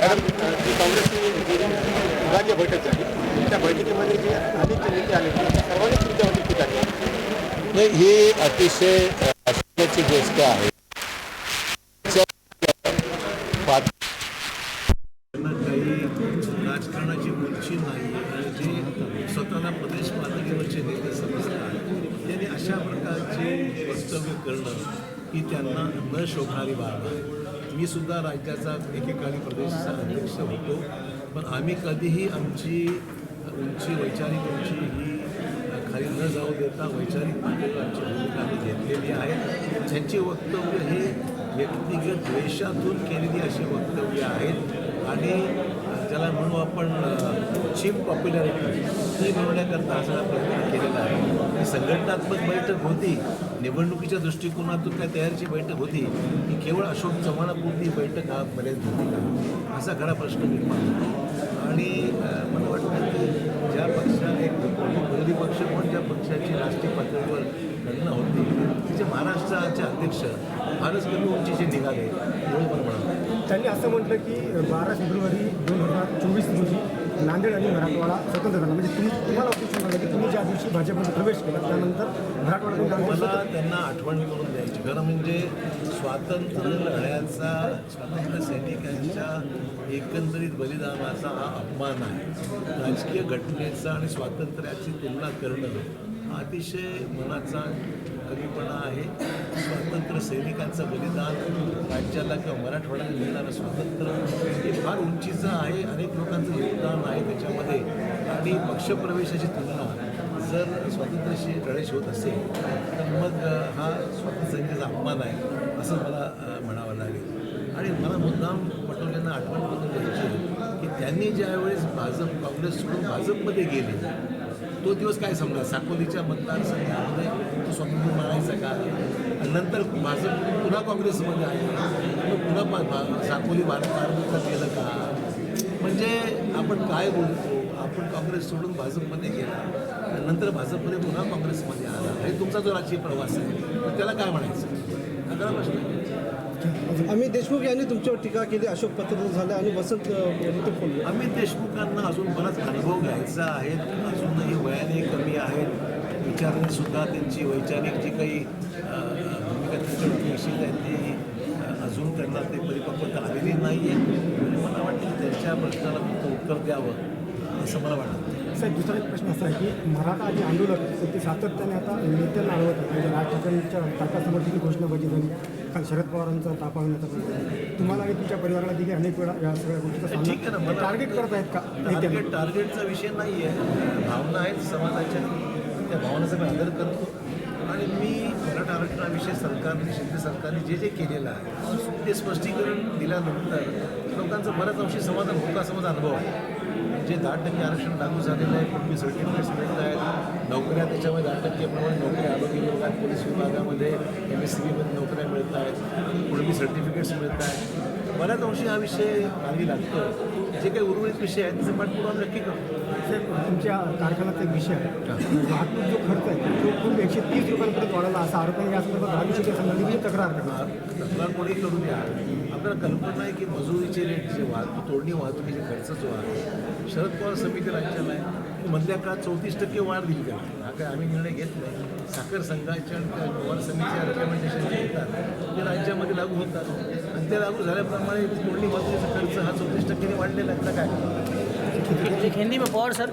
Madam जी काँग्रेसची विभागीय बैठक झाली त्या बैठकीमध्ये जे अनेक नेते आले त्या सर्वांनी तुमच्यावरती टीका केली. नाही ही अतिशय आश्चर्याची गोष्ट आहे. राजकारणाची उंची नाही आणि जे स्वतःला प्रदेश पातळीवरचे नेते समजतात त्यांनी अशा प्रकारचे वक्तव्य करणं ही त्यांना न शोभणारी बाब आहे. मी सुद्धा राज्याचा एकेकाळी प्रदेशचा अध्यक्ष होतो. पण आम्ही कधीही आमची उंची वैचारिक उंची ही खाली न जाऊ देता वैचारिक पातळीवर आमची भूमिका आम्ही घेतलेली आहे. त्यांची वक्तव्य हे व्यक्तिगत द्वेषातून केलेली अशी वक्तव्य आहेत. आणि ज्याला म्हणू आपण चीप पॉप्युलॅरिटी ती मिळवण्याकरता हा सगळा प्रयत्न केलेला आहे. ही संघटनात्मक बैठक होती. निवडणुकीच्या दृष्टिकोनातून त्या तयारीची बैठक होती. ही केवळ अशोक चव्हाणापुरती बैठक हा मर्यादित होती का असा खरा प्रश्न निर्माण होतो आणि मला वाटतं की ज्या पक्षाने विरोधी पक्ष पण ज्या पक्षाची राष्ट्रीय पातळीवर गणना होती तिचे महाराष्ट्राचे अध्यक्ष फारच कमी उंचीचे निघाले एवढं मला म्हणाले त्यांनी असं म्हटलं की बारा फेब्रुवारी दोन हजार नांदेड आणि मराठवाडा स्वतंत्र झाला. म्हणजे तुम्ही तुम्हाला असं सांगायला की तुम्ही ज्या दिवशी भाजपमध्ये प्रवेश केला त्यानंतर मराठवाडा त्यांना आठवण करून द्यायची. खरं म्हणजे स्वातंत्र्य लढ्याचा स्वातंत्र्य सैनिकांच्या एकंदरीत बलिदानाचा हा अपमान आहे. राजकीय घटनेचा आणि स्वातंत्र्याची तुलना करणं हा अतिशय मनाचा कमीपणा आहे. स्वातंत्र्य सैनिकांचं बलिदान राज्याला किंवा मराठवाड्याला मिळणारं स्वातंत्र्य हे फार उंचीचं आहे. अनेक लोकांचं आणि पक्षप्रवेशाची तुलना जर स्वातंत्र्याशी लढाईशी होत असेल तर मग हा स्वातंत्र्य अपमान आहे असं मला म्हणावं लागेल. आणि मला मुद्दाम पटोलेंना आठवण करून द्यायची की त्यांनी ज्यावेळेस भाजप काँग्रेस सोडून भाजपमध्ये गेले तो दिवस काय समजा साकोलीच्या मतदारसंघामध्ये तो स्वातंत्र्य म्हणायचा का? नंतर भाजप पुन्हा काँग्रेसमध्ये आहे मग पुन्हा साकोली भारत गेलं का? म्हणजे आपण काय बोलतो? आपण काँग्रेस सोडून भाजपमध्ये गेला नंतर भाजपमध्ये पुन्हा काँग्रेसमध्ये आला. हे तुमचा जो राजकीय प्रवास आहे तर त्याला काय म्हणायचं? खरा प्रश्न. अमित देशमुख यांनी तुमच्यावर टीका केली अशोक पत्र झालं आणि वसंत अमित देशमुखांना अजून बराच अनुभव घ्यायचा आहे अजूनही वयाने कमी आहेत. विचाराने सुद्धा त्यांची वैचारिक जी काही अ, भूमिका त्यांच्यावरती असेल आहे ती अ, अजून त्यांना ते परिपक्वता आलेली नाही आहे मला वाटतं त्यांच्या प्रश्नाला फक्त उत्तर द्यावं. असं मला वाटतं. साहेब दुसरा एक प्रश्न असा आहे की मराठा जे आंदोलक ते सातत्याने आता नेत्यांना अडवत आहेत. म्हणजे राज ठाकरेंच्या टाकासमर्थीची घोषणाबाजी झाली. काल शरद पवारांचा तापा होण्याचा प्रयत्न तुम्हाला आणि तुमच्या परिवाराला देखील अनेक वेळा या सगळ्या गोष्टीचा ठीक आहे ना मला टार्गेट करत आहेत का टार्गेट टार्गेटचा विषय नाही आहे भावना आहेत समाजाच्या. त्या भावनाचा मी आदर करतो. आणि मी मराठा आरक्षणाविषयी सरकारने शिंदे सरकारने जे जे केलेलं आहे ते स्पष्टीकरण दिल्यानंतर लोकांचं बऱ्याच अंशी समाधान होतं असं माझा अनुभव आहे. जे दहा टक्के आरक्षण लागू झालेलं आहे कुटुंबी सर्टिफिकेट्स मिळत आहेत. नोकऱ्या त्याच्यामध्ये दहा टक्केप्रमाणे नोकऱ्या आरोग्य विभागात पोलीस विभागामध्ये एम एस सी बीमध्ये नोकऱ्या मिळत आहेत. कुठली सर्टिफिकेट्स मिळत आहेत. बऱ्याच अंशी हा विषय मार्गी लागतो जे काही उर्वरित विषय आहेत त्याचा पाठपुरावा नक्की करतो तुमच्या कारखान्याचा एक विषय आहे. वाहतूक जो खर्च आहे तो खूप एकशे तीस रुपयांपर्यंत वाढवला असा आरोप आहे. या संदर्भात राजू संघटनेची तक्रार करणार तक्रार कोणी करू द्या. आपल्याला कल्पना आहे की मजुरीचे रेट जे वाहतूक तोडणी वाहतुकीचे खर्च जो आहे शरद पवार समिती राज्याला आहे. मधल्या काळात चौतीस टक्के वाढ दिली त्यांनी हा काय आम्ही निर्णय घेत नाही. साखर संघाच्या आणि त्या पवार समितीच्या रिकमेंडेशन जे येतात. ते राज्यामध्ये लागू होतात. आणि ते लागू झाल्याप्रमाणे तोडणी वाहतुकीचा खर्च हा चौतीस टक्क्याने वाढलेला आहे. त्याला काय? हिंदी में पवार सर